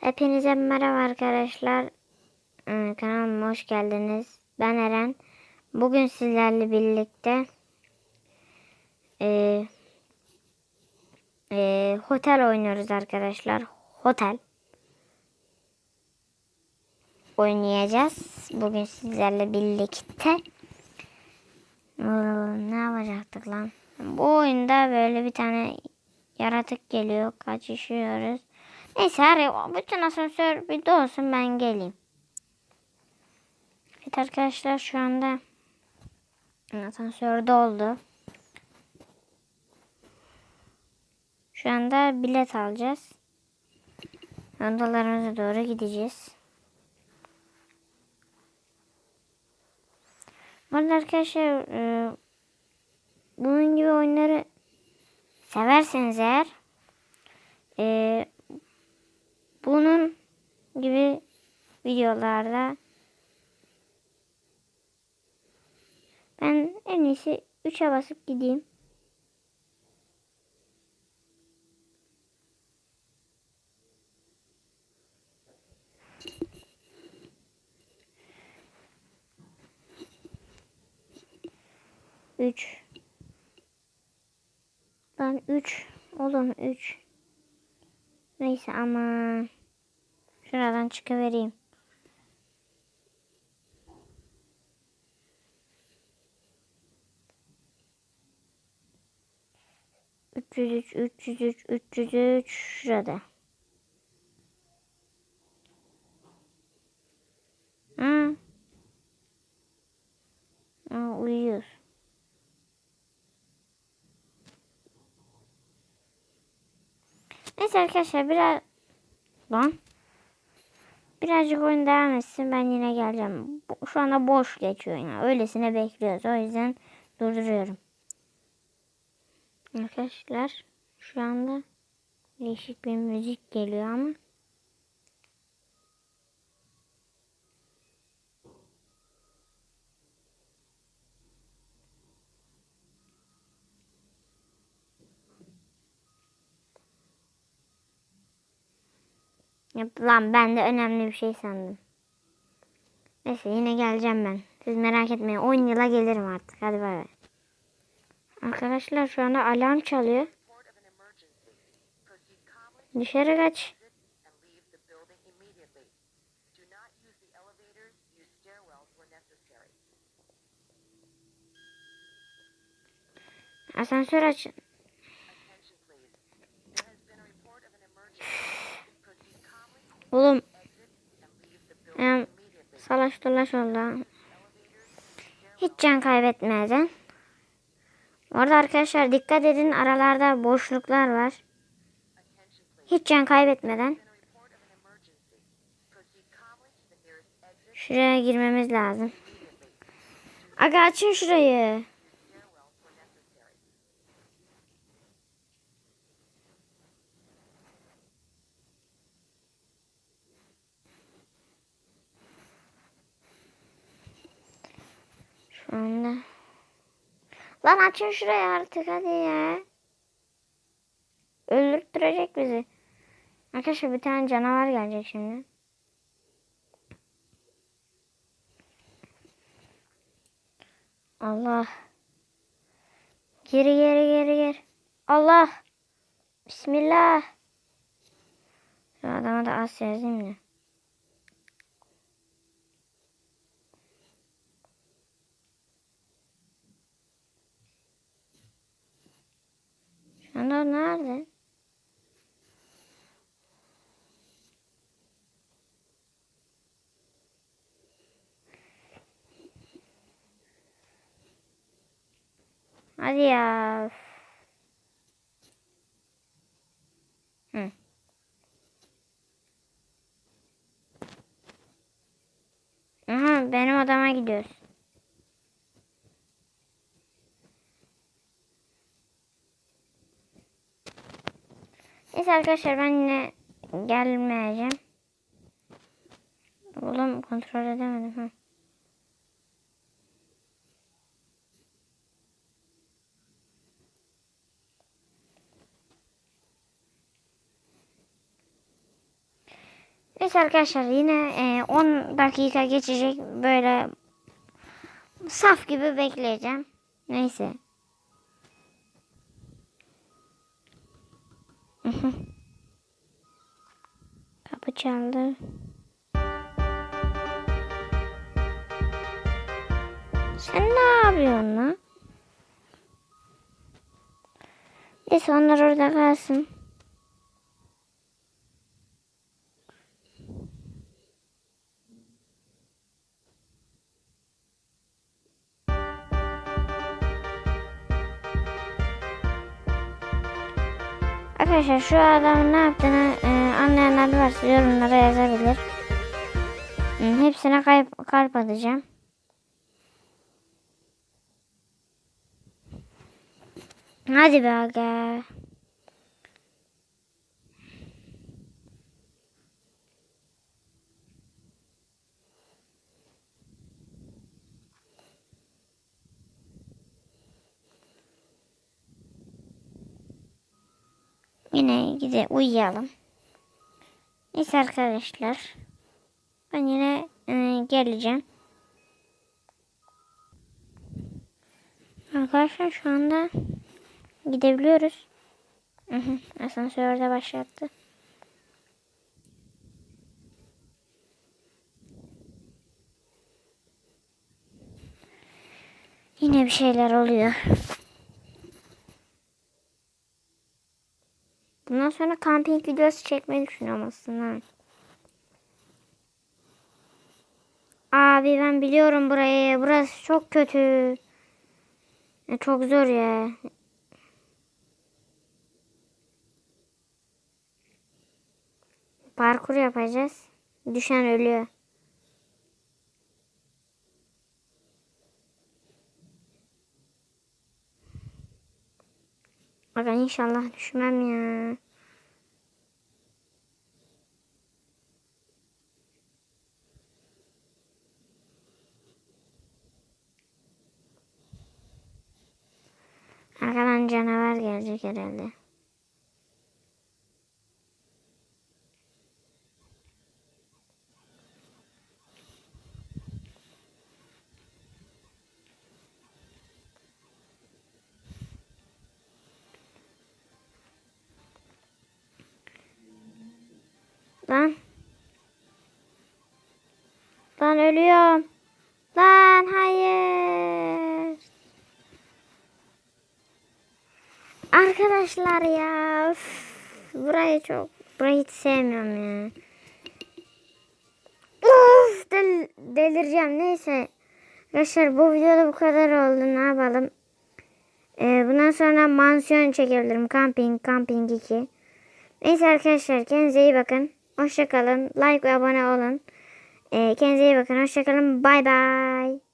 Hepinize merhaba arkadaşlar. Ee, Kanalıma hoş geldiniz. Ben Eren. Bugün sizlerle birlikte e, e, hotel oynuyoruz arkadaşlar. Hotel oynayacağız. Bugün sizlerle birlikte. Ne yapacaktık lan? Bu oyunda böyle bir tane yaratık geliyor. Kaçışıyoruz. Neyse her bütün asansör bir dolsun ben geleyim. Evet arkadaşlar şu anda asansör doldu. Şu anda bilet alacağız. Odalarımıza doğru gideceğiz. Bu arkadaşlar e, bunun gibi oyunları severseniz eğer e, bunun gibi videolarda ben en iyisi 3'e basıp gideyim. Üç. Lan üç. Oğlum üç. Neyse ama şuradan çıkıvereyim. Üç yüz üç, üç yüz üç, üç yüz üç şurada. Ha. Ha, uyuyor. Neyse arkadaşlar biraz lan birazcık oyun devam etsin ben yine geleceğim. Şu anda boş geçiyor yani. Öylesine bekliyoruz. O yüzden durduruyorum. Arkadaşlar şu anda değişik bir müzik geliyor ama Yap- Lan ben de önemli bir şey sandım. Neyse yine geleceğim ben. Siz merak etmeyin. 10 yıla gelirim artık. Hadi bay bay. Arkadaşlar şu anda alarm çalıyor. Dışarı kaç. and leave Oğlum immediately. salaş dolaş oldu. Hiç can kaybetmeden. Orada arkadaşlar dikkat edin aralarda boşluklar var. Hiç can kaybetmeden. Şuraya girmemiz lazım. Aga açın şurayı. Anda. Lan açın şurayı artık hadi ya. Öldürtecek bizi. Arkadaşlar bir tane canavar gelecek şimdi. Allah. Geri geri geri geri. Allah. Bismillah. Şu adama da az yazayım da. O nerede? Hadi ya. Hı. Aha benim odama gidiyoruz. Neyse arkadaşlar ben yine gelmeyeceğim. Oğlum kontrol edemedim. Ha. Neyse arkadaşlar yine e, 10 dakika geçecek böyle saf gibi bekleyeceğim. Neyse. Hı. Kapı çaldı. Sen ne yapıyorsun lan? Neyse onlar orada kalsın. Arkadaşlar şu adamın ne yaptığını e, anlayanlar varsa yorumlara yazabilir. Hı, Hepsine kalp, kalp atacağım. Hadi be aga. Yine gide uyuyalım. Neyse arkadaşlar. Ben yine e, geleceğim. Arkadaşlar şu anda gidebiliyoruz. Asansörde başlattı. Yine bir şeyler oluyor. Bundan sonra kamping videosu çekmeyi düşünüyorum aslında. Abi ben biliyorum burayı. Burası çok kötü. Ya çok zor ya. Parkur yapacağız. Düşen ölüyor. Aga inşallah düşmem ya. Arkadan canavar gelecek herhalde. Lan. Lan ölüyorum. Arkadaşlar ya. üf, burayı çok burayı hiç sevmiyorum ya. Uf, del, delireceğim. Neyse. Arkadaşlar bu videoda bu kadar oldu. Ne yapalım? Ee, bundan sonra mansiyon çekebilirim. Camping, Camping 2. Neyse arkadaşlar kendinize iyi bakın. Hoşçakalın. Like ve abone olun. Ee, kendinize iyi bakın. Hoşçakalın. Bay bay.